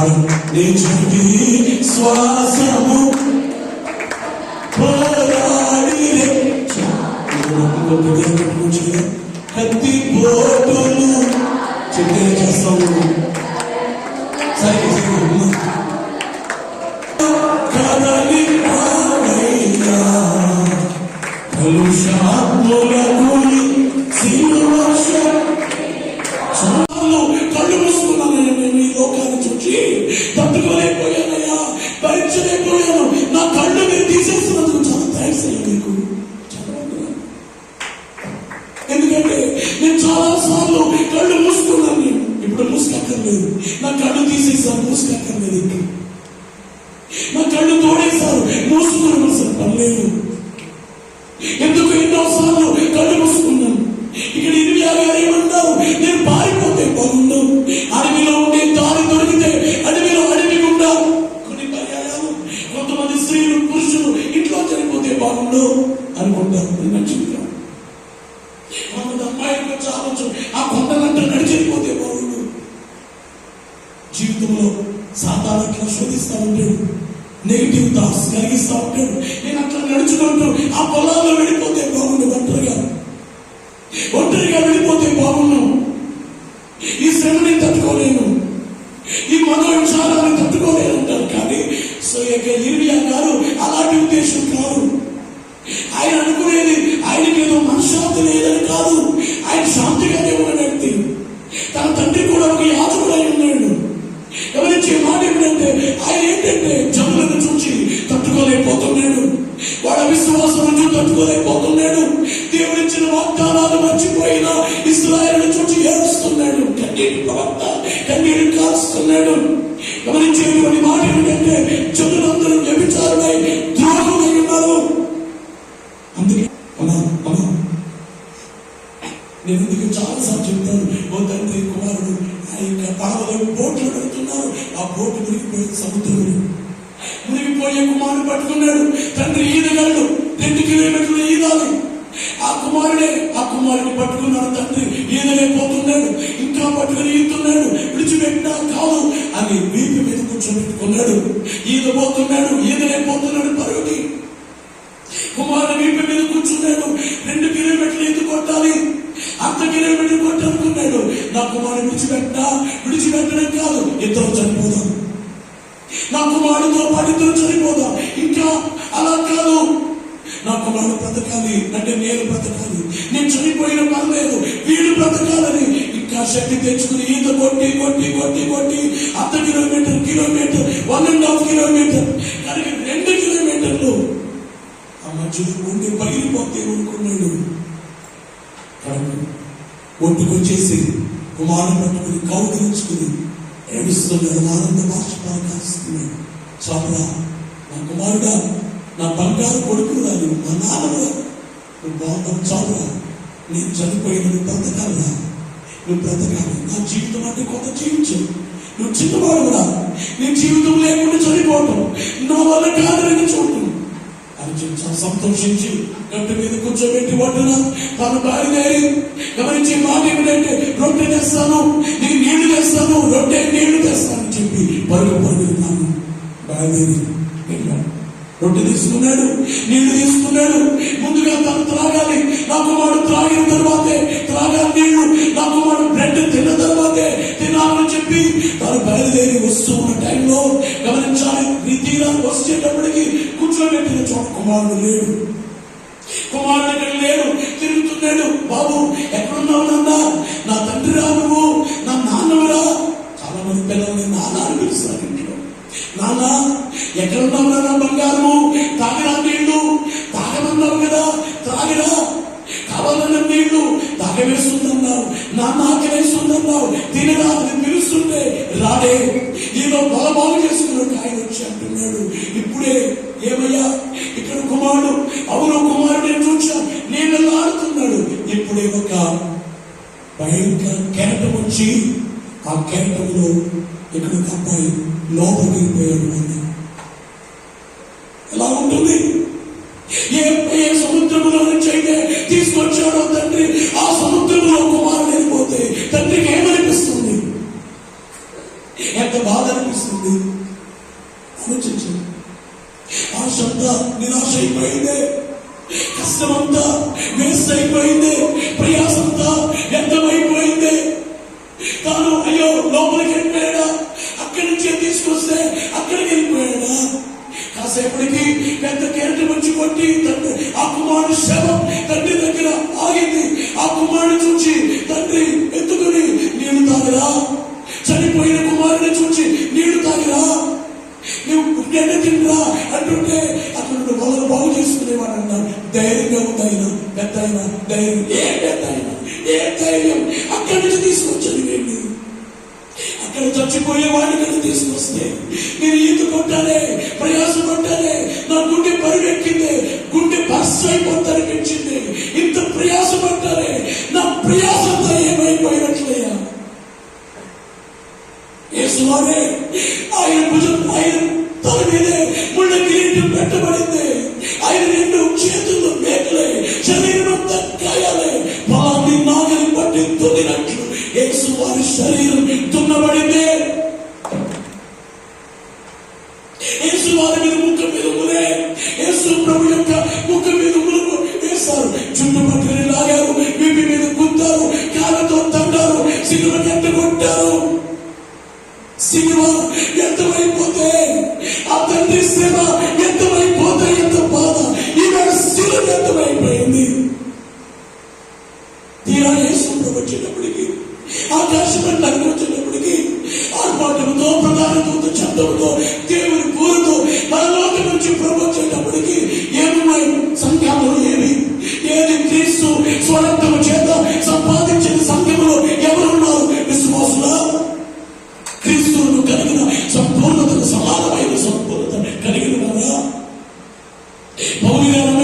నిజుడి శ్వాసము పోరాడిరే కత్తి పోటులు చెప్తే చేస్తాము నా కళ్ళు తోడేశారు. మూసుకున్నాను అసలు పర్లేదు ఎందుకు ఎన్నోసార్లు కళ్ళు మూసుకున్నాను? ఇక్కడ ఇరవై ఆరు గారు ఏమంటారు నేను పారిపోతే బాగుండు అడవిలో ఉండే దారి దొరికితే అడవిలో అడవి గుండా కొన్ని పర్యాయాలు కొంతమంది స్త్రీలు పురుషులు ఇంట్లో చనిపోతే బాగుండు అనుకుంటారు ఇది మంచిదిగా కొంతమంది అమ్మాయిలకు వచ్చి ఆలోచన ఆ కొండలంట నడిచిపోతే బాగుండు జీవితంలో సాధారణంగా అట్లా శోధిస్తా ఉంటాడు నెగిటివ్ థాట్స్ కలిగిస్తా ఉంటాడు నేను అట్లా నడుచుకుంటూ ఆ పొలాల్లో వెళ్ళిపోతే బాగుండు ఒంటరిగా. ఒంటరిగా వెళ్ళిపోతే బాగుండు. ఈ శ్రమని తట్టుకోలేను. ఈ మనోవిచారాన్ని తట్టుకోలేను అంటారు కానీ సో యొక్క ఇర్మియా గారు అలాంటి ఉద్దేశం కాదు. ఆయన అనుకునేది ఆయనకి ఏదో మనశ్శాంతి లేదని కాదు. ఆయన శాంతిగానే ఉన్న వ్యక్తి. తన తండ్రి కూడా ఒక యాజకుడై ఉన్నాడు. గమనించే మాట ఏంటంటే ఆయన ఏంటంటే వాడు అవిశ్వాసం నుంచి తట్టుకోలేకపోతున్నాడు దేవుడిచ్చిన వాగ్దానాలు మర్చిపోయిన ఇస్రాయలను చుట్టూ ఏడుస్తున్నాడు. కన్నీటి ప్రవక్త కన్నీరు కాల్స్తున్నాడు. గమనించేటువంటి మాట ఏంటంటే జనులందరూ వ్యభిచారులై ద్రోహమై ఉన్నారు. అందుకే అమ్మా అమ్మా నేను అందుకే చాలా సార్లు చెప్తాను. ఓ తండ్రి కుమారుడు ఆ యొక్క పడవలో బోట్లు పెడుతున్నారు ఆ బోట్లు మునిగిపోయి సముద్రంలో. పట్టుకున్నాడు తండ్రి ఈదగలడు రెండు కిలోమీటర్లు ఈదాలి. ఆ కుమారుడే ఆ కుమారుడిని పట్టుకున్నాడు తండ్రి. ఈదలేకపోతున్నాడు ఇంకా పట్టుకుని ఈతున్నాడు. విడిచిపెట్టినా కాదు అని వీపు మీద కూర్చోబెట్టుకున్నాడు. ఈదబోతున్నాడు ఈదలేకపోతున్నాడు పరుగుటి. కుమారుడు వీపు మీద కూర్చున్నాడు. రెండు కిలోమీటర్లు ఈత కొట్టాలి? అంత కిలోమీటర్ కొట్టాలనుకున్నాడు నా కుమారుడు విడిచిపెట్టినా విడిచిపెట్టడం కాదు. ఇద్దరు చనిపోదాం నా కుమారుడితో పనితో చనిపోదా చనిపోదాం ఇంకా అలా కాదు. నా కుమారుడు బ్రతకాలి అంటే నేను బ్రతకాలి. నేను చనిపోయిన పర్లేదు వీడు బ్రతకాలని. ఇంకా శక్తి తెచ్చుకుని ఈత కొట్టి కొట్టి కొట్టి కొట్టి అర్ధ kilometre kilometre one and half kilometre కానీ రెండు కిలోమీటర్లు ఆ మధ్యలో ఉండి పగిలిపోతే ఊరుకున్నాడు. ఒట్టుకొచ్చేసి కుమారుడు పట్టుకుని కౌగిలించుకుని ప్రేమిస్తున్న ఆనంద బాష్పాలు కాస్తున్నాడు చాపరా నా కుమారుడా నా బంగారు కొడుకు రాదు మా నాన్నరా నువ్వు బాగున్నావు చాపరా నేను చనిపోయిన నువ్వు బ్రతకాలరా నువ్వు బ్రతకాలి నా జీవితం అంటే కొంత జీవించు నువ్వు చిన్నవాడురా నీ జీవితం లేకుండా చనిపోవటం నా వల్ల కాదని చూడటం అని చెప్పి సంతోషించి గట్టు మీద కూర్చోబెట్టి ఒడ్డున తాను బయలుదేరి గమనించి మాట ఏమిటంటే రొట్టె తెస్తాను నేను తెస్తాను రొట్టె నీళ్ళు తెస్తాను అని చెప్పి పరుగు పరుగుతున్నాను బయలుదేరి వెళ్ళాడు రొట్టె తీసుకున్నాడు నీళ్ళు తీసుకున్నాడు. ముందుగా తను త్రాగాలి నా కుమారుడు త్రాగిన తర్వాతే త్రాగాలి నీళ్ళు నా కుమారుడు బ్రెడ్ తిన్న తర్వాతే తినాలని చెప్పి తాను బయలుదేరి వస్తూ ఉన్న టైంలో గమనించాలి నీ వచ్చేటప్పటికి కూర్చోబెట్టిన చోట కుమారుడు లేడు. కుమారుడు ఇక్కడ లేడు తిరుగుతున్నాడు. బాబు ఎక్కడున్నావు నాన్న? నా తండ్రి రా నువ్వు నాకవేస్తుందన్నావు తినరా పిలుస్తుంటే రాడే నీలో బలబాలు చేసుకున్నట్టు ఆయన వచ్చి అంటున్నాడు. ఇప్పుడే ఏమయ్యా ఇక్కడ కుమారుడు అవును కుమారుడు చూచా నేను ఆడుతున్నాడు? ఇప్పుడే ఒక భయంకర కెరటం వచ్చి ఆ కెరటంలో ఇక్కడ ఒక అబ్బాయి లోపలికి అన్నాడు ఎంత బాధ అనిపిస్తుంది? ఆలోచించు. ఆశ అంతా నిరాశ అయిపోయిందే. కష్టమంతా వేస్ట్ అయిపోయింది. నువ్వు తిండ్రా అంటుంటే అతను మొదలు బాగు చేసుకునేవాడు అన్నాడు. ధైర్యంగా ఉంది పెద్ద అయినా ధైర్యం. ఏ పెద్ద అయినా ఏ ధైర్యం? అక్కడి నుంచి తీసుకొచ్చాను వెళ్ళి అక్కడ చచ్చిపోయే వాడిని తీసుకొస్తే నేను ఈత కొట్టాలే ప్రయాసం కొట్టాలే నా గుండె పరిగెక్కింది గుండె బస్ అయిపోతానిపించింది ఇంత ప్రయాస పట్టాలే నా ప్రయాసంతో ఏమైపోయినట్లయ్యా యేసువారే ఆయన భుజం ఆయన ముళ్ళ కిరీటం పెట్టబడింది ఆయన రెండు చేతుల్లో మేకలే శరీరం అంతా గాయాలే పాది నాగలి పట్టి తుదినట్లు యేసు వారి శరీరం తున్నబడింది యేసు వారి మీద ముఖ మీద ఉరే యేసు ప్రభు యొక్క శిలువ తీరా యేసు వచ్చినప్పటికీ ఆకాశం వచ్చినప్పటికీ ఆర్పాటముతో ప్రధాన శబ్దముతో దేవుని పూలతో పరలోక నుంచి ప్రభు వచ్చేటప్పటికి ఏమున్నాయి? సంఖ్యలో ఏవి? ఏది క్రీస్తు స్వరంతము చేత సంపాదించిన సంఖ్యలో ఎవరున్నారు? విశ్వాసులా? క్రీస్తువును కలిగిన సంపూర్ణతకు సమానమైన సంపూర్ణత కలిగిన వారా? పౌరు గారు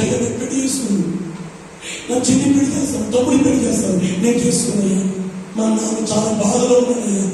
కొంతమంది ఎక్కడ చేస్తుంది? నా చిన్ని పెళ్ళి చేస్తాను తమ్ముడు పెళ్ళి చేస్తాను నేను చేసుకున్నాను. మా నాన్న చాలా బాధలో ఉన్నానయ్యా